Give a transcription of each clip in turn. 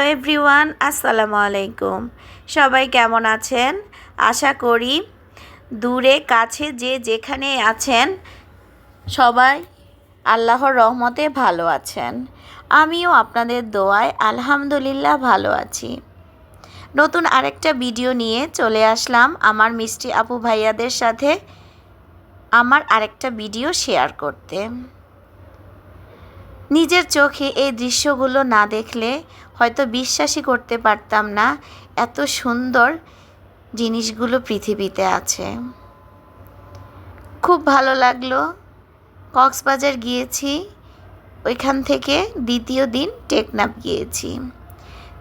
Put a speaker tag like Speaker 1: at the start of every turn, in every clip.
Speaker 1: Hello everyone, আসসালামু আলাইকুম। সবাই কেমন আছেন? আশা করি দূরে, কাছে, যে যেখানে আছেন, সবাই আল্লাহর রহমতে ভালো আছেন। আমিও আপনাদের দোয়ায় আলহামদুলিল্লাহ ভালো আছি। নতুন আরেকটা ভিডিও নিয়ে চলে আসলাম। আমার মিষ্টি আপু ভাইয়াদের সাথে আমার আরেকটা ভিডিও শেয়ার করতে। নিজের চোখে এই দৃশ্যগুলো না দেখলে হয়তো বিশ্বাসই করতে পারতাম না এত সুন্দর জিনিসগুলো পৃথিবীতে আছে। খুব ভালো লাগল। কক্সবাজার গিয়েছি। ওইখান থেকে দ্বিতীয় দিন টেকনাফ গিয়েছি।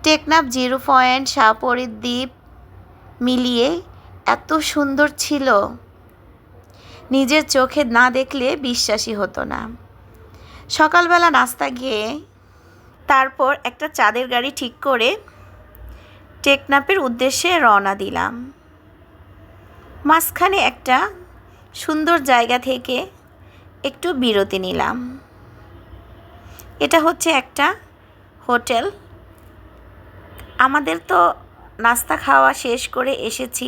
Speaker 1: টেকনাফ জিরো পয়েন্ট শাহপরীর দ্বীপ মিলিয়ে এত সুন্দর ছিল। নিজের চোখে না দেখলে বিশ্বাসই হতো না। সকালবেলা নাস্তা গিয়ে তারপর একটা চাঁদের গাড়ি ঠিক করে টেকনাপের উদ্দেশ্যে রওনা দিলাম। মাঝখানে একটা সুন্দর জায়গা থেকে একটু বিরতি নিলাম। এটা হচ্ছে একটা হোটেল। আমাদের তো নাস্তা খাওয়া শেষ করে এসেছি।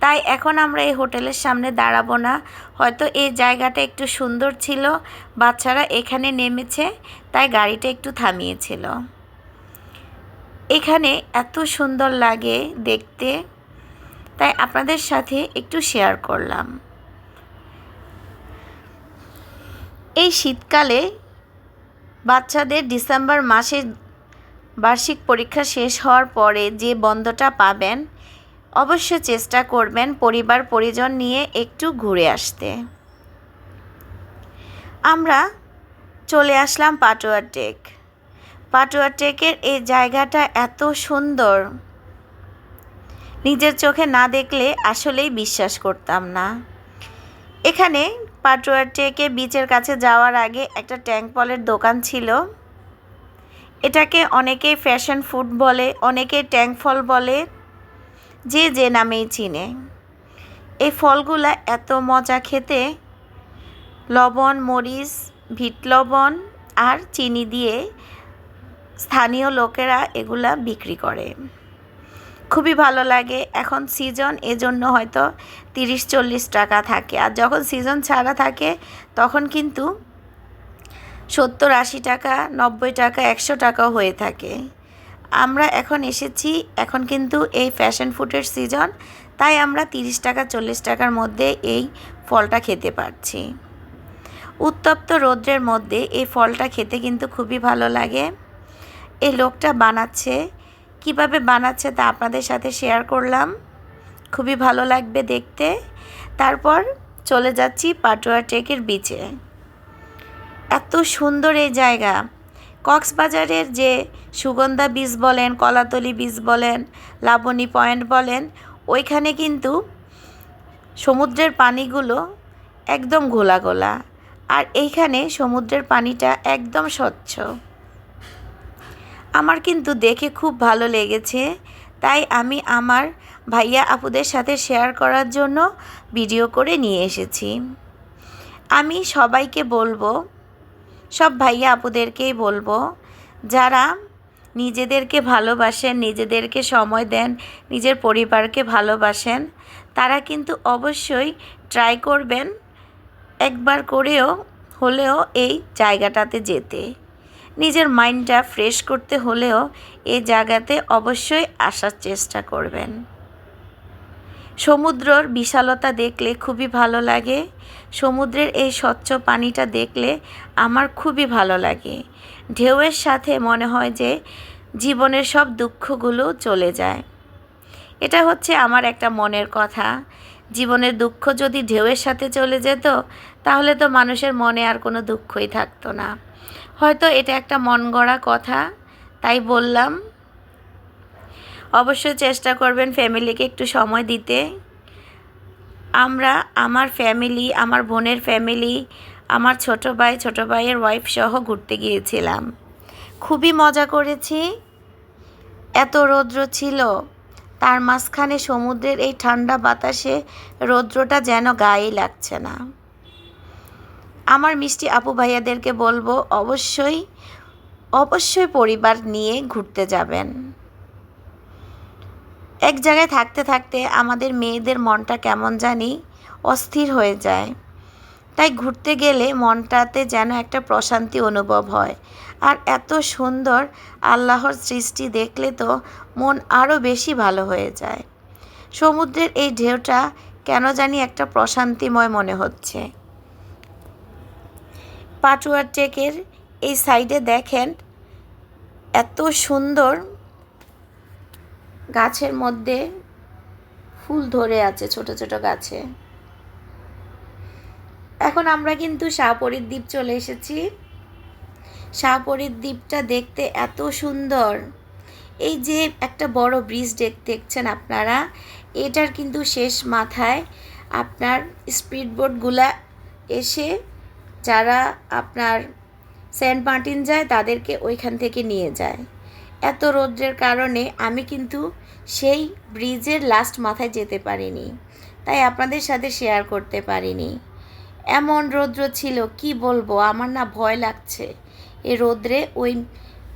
Speaker 1: তাই এখন আমরা এই হোটেলের সামনে দাঁড়াবো না। হয়তো এই জায়গাটা একটু সুন্দর ছিল। বাচ্চারা এখানে নেমেছে, তাই গাড়িটা একটু থামিয়েছিল। এখানে এত সুন্দর লাগে দেখতে। তাই আপনাদের সাথে একটু শেয়ার করলাম। এই শীতকালে বাচ্চাদের ডিসেম্বর মাসে বার্ষিক পরীক্ষা শেষ হওয়ার পরে যে বন্ধটা পাবেন, অবশ্য চেষ্টা করবেন পরিবার পরিজন নিয়ে একটু ঘুরে আসতে। আমরা চলে আসলাম পাটোয়ার টেক। পাটোয়ার টেকের এই জায়গাটা এত সুন্দর। নিজের চোখে না দেখলে আসলেই বিশ্বাস করতাম না। এখানে পাটোয়ার টেকে বিচের কাছে যাওয়ার আগে একটা ট্যাঙ্ক পলের দোকান ছিল। এটাকে অনেকেই ফ্যাশন ফুড বলে, অনেকে ট্যাঙ্ক ফল বলে, যে যে নামেই চিনে। এই ফলগুলা এত মজা খেতে, লবণ, মরিচ, ভিট লবণ আর চিনি দিয়ে স্থানীয় লোকেরা এগুলা বিক্রি করে। খুবই ভালো লাগে। এখন সিজন এজন্য হয়তো তিরিশ চল্লিশ টাকা থাকে। আর যখন সিজন ছাড়া থাকে, তখন কিন্তু সত্তর আশি টাকা, নব্বই টাকা, একশো টাকাও হয়ে থাকে। আমরা এখন এসেছি, এখন কিন্তু এই ফ্যাশন ফুডের সিজন তাই আমরা তিরিশ টাকা, চল্লিশ টাকার মধ্যে এই ফলটা খেতে পারছি। উত্তপ্ত রৌদ্রের মধ্যে এই ফলটা খেতে কিন্তু খুবই ভালো লাগে। এই লোকটা বানাচ্ছে, কীভাবে বানাচ্ছে তা আপনাদের সাথে শেয়ার করলাম। খুবই ভালো লাগবে দেখতে। তারপর চলে যাচ্ছি পাটুয়া টেকের বিচে এত সুন্দর এই জায়গা। কক্সবাজারের যে সুগন্ধা বীজ বলেন, কলাতলি বীজ বলেন, লাবণী পয়েন্ট বলেন, ওইখানে কিন্তু সমুদ্রের পানিগুলো একদম ঘোলা গোলা আর এইখানে সমুদ্রের পানিটা একদম স্বচ্ছ। আমার কিন্তু দেখে খুব ভালো লেগেছে। তাই আমি আমার ভাইয়া আপুদের সাথে শেয়ার করার জন্য ভিডিও করে নিয়ে এসেছি। আমি সবাইকে বলব সব ভাইয়া আপুদেরকেই বলব, যারা নিজেদেরকে ভালোবাসেন, নিজেদেরকে সময় দেন, নিজের পরিবারকে ভালোবাসেন, তারা কিন্তু অবশ্যই ট্রাই করবেন একবার করেও, হলেও এই জায়গাটাতে যেতে। নিজের মাইন্ডটা ফ্রেশ করতে হলেও এই জায়গাতে অবশ্যই আসার চেষ্টা করবেন। সমুদ্রর বিশালতা দেখলে খুবই ভালো লাগে। সমুদ্রের এই স্বচ্ছ পানিটা দেখলে আমার খুবই ভালো লাগে। ঢেউয়ের সাথে মনে হয় যে জীবনের সব দুঃখগুলো চলে যায়। এটা হচ্ছে আমার একটা মনের কথা। জীবনের দুঃখ যদি ঢেউয়ের সাথে চলে যেত, তাহলে তো মানুষের মনে আর কোনো দুঃখই থাকতো না। হয়তো এটা একটা মন গড়া কথা, তাই বললাম অবশ্যই চেষ্টা করবেন ফ্যামিলিকে একটু সময় দিতে। আমরা, আমার ফ্যামিলি, আমার বোনের ফ্যামিলি, আমার ছোট ভাই, ছোট ভাইয়ের ওয়াইফ সহ ঘুরতে গিয়েছিলাম। খুবই মজা করেছি। এত রৌদ্র ছিল। তার মাঝখানে সমুদ্রের এই ঠান্ডা বাতাসে রৌদ্রটা যেন গায়ে লাগছে না। আমার মিষ্টি আপু ভাইয়াদেরকে বলব, অবশ্যই অবশ্যই পরিবার নিয়ে ঘুরতে যাবেন। এক জায়গায় থাকতে থাকতে আমাদের মেয়েদের মনটা কেমন জানি অস্থির হয়ে যায়। তাই ঘুরতে গেলে মনটাতে যেন একটা প্রশান্তি অনুভব হয়। আর এত সুন্দর আল্লাহর সৃষ্টি দেখলে তো মন আরও বেশি ভালো হয়ে যায়। সমুদ্রের এই ঢেউটা কেন জানি একটা প্রশান্তিময় মনে হচ্ছে। পাটুয়ার টেকের এই সাইডে দেখেন, এত সুন্দর গাছের মধ্যে ফুল ধরে আছে, ছোট ছোট গাছে। এখন আমরা কিন্তু শাহপরীর দ্বীপ চলে এসেছি। শাহপরীর দ্বীপটা দেখতে এত সুন্দর। এই যে একটা বড় ব্রিজ দেখছেন আপনারা? এটার কিন্তু শেষ মাথায় আপনার স্পিড বোটগুলা এসে যারা আপনার সেন্ট মার্টিন যায়, তাদেরকে ওইখান থেকে নিয়ে যায়। এত রৌদ্রের কারণে আমি কিন্তু সেই ব্রিজের লাস্ট মাথায় যেতে পারিনি। তাই আপনাদের সাথে শেয়ার করতে পারিনি। এমন রৌদ্র ছিল, কি বলব? আমার না ভয় লাগছে এ রৌদ্রে ওই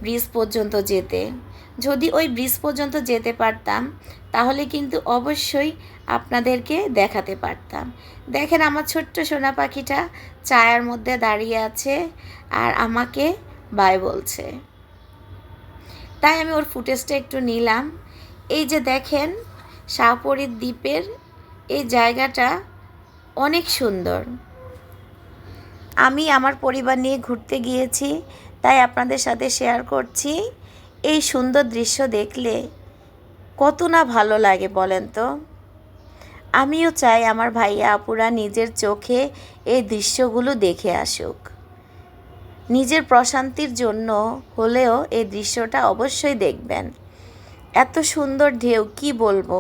Speaker 1: ব্রিজ পর্যন্ত যেতে। যদি ওই ব্রিজ পর্যন্ত যেতে পারতাম, তাহলে কিন্তু অবশ্যই আপনাদেরকে দেখাতে পারতাম। দেখেন আমার ছোট্ট সোনা পাখিটা চায়ের মধ্যে দাঁড়িয়ে আছে আর আমাকে বাই বলছে। তাই আমি ওর ফুটেজটা একটু নিলাম। এই যে দেখেন, শাহপরীর দ্বীপের এই জায়গাটা অনেক সুন্দর। আমি আমার পরিবার নিয়ে ঘুরতে গিয়েছি, তাই আপনাদের সাথে শেয়ার করছি। এই সুন্দর দৃশ্য দেখলে কত না ভালো লাগে বলেন তো? আমিও চাই আমার ভাইয়া আপুরা নিজের চোখে এই দৃশ্যগুলো দেখে আসুক। নিজের প্রশান্তির জন্য হলেও এই দৃশ্যটা অবশ্যই দেখবেন। এত সুন্দর ঢেউ কি বলব?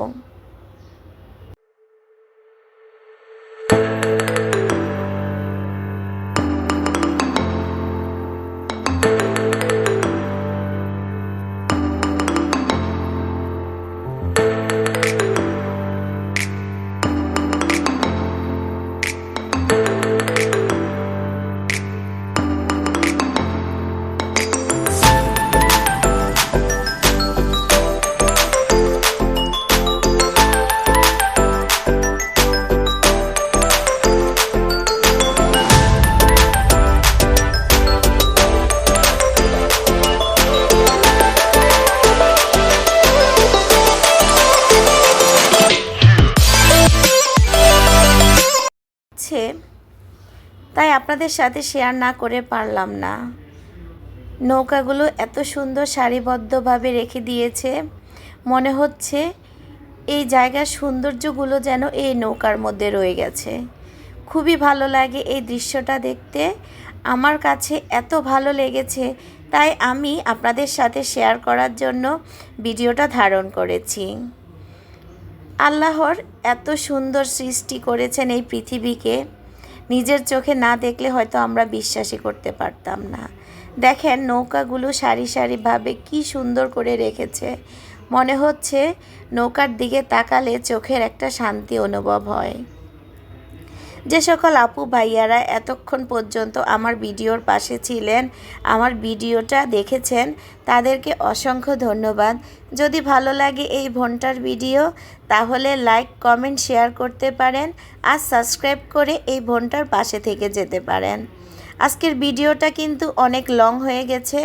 Speaker 1: আপনাদের সাথে শেয়ার না করে পারলাম না। নৌকাগুলো এত সুন্দর সারিবদ্ধভাবে রেখে দিয়েছে, মনে হচ্ছে এই জায়গার সৌন্দর্যগুলো যেন এই নৌকার মধ্যে রয়ে গেছে। খুবই ভালো লাগে এই দৃশ্যটা দেখতে। আমার কাছে এত ভালো লেগেছে, তাই আমি আপনাদের সাথে শেয়ার করার জন্য ভিডিওটা ধারণ করেছি। আল্লাহর এত সুন্দর সৃষ্টি করেছেন এই পৃথিবীকে। নিজের চোখে না দেখলে হয়তো আমরা বিশ্বাসই করতে পারতাম না। দেখেন নৌকাগুলো সারি সারিভাবে কি সুন্দর করে রেখেছে। মনে হচ্ছে নৌকার দিকে তাকালে চোখের একটা শান্তি অনুভব হয়। যে সকল আপু ভাইয়ারা এতক্ষণ পর্যন্ত আমার ভিডিওর পাশে ছিলেন, আমার ভিডিওটা দেখেছেন, তাদেরকে অসংখ্য ধন্যবাদ। যদি ভালো লাগে এই ভনটার ভিডিও, তাহলে লাইক, কমেন্ট, শেয়ার করতে পারেন আর সাবস্ক্রাইব করে এই ভনটার পাশে থেকে যেতে পারেন। আজকের ভিডিওটা কিন্তু অনেক লং হয়ে গেছে।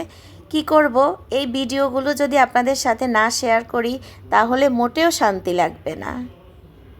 Speaker 1: কি করব? এই ভিডিওগুলো যদি আপনাদের সাথে না শেয়ার করি, তাহলে মোটেও শান্তি লাগবে না।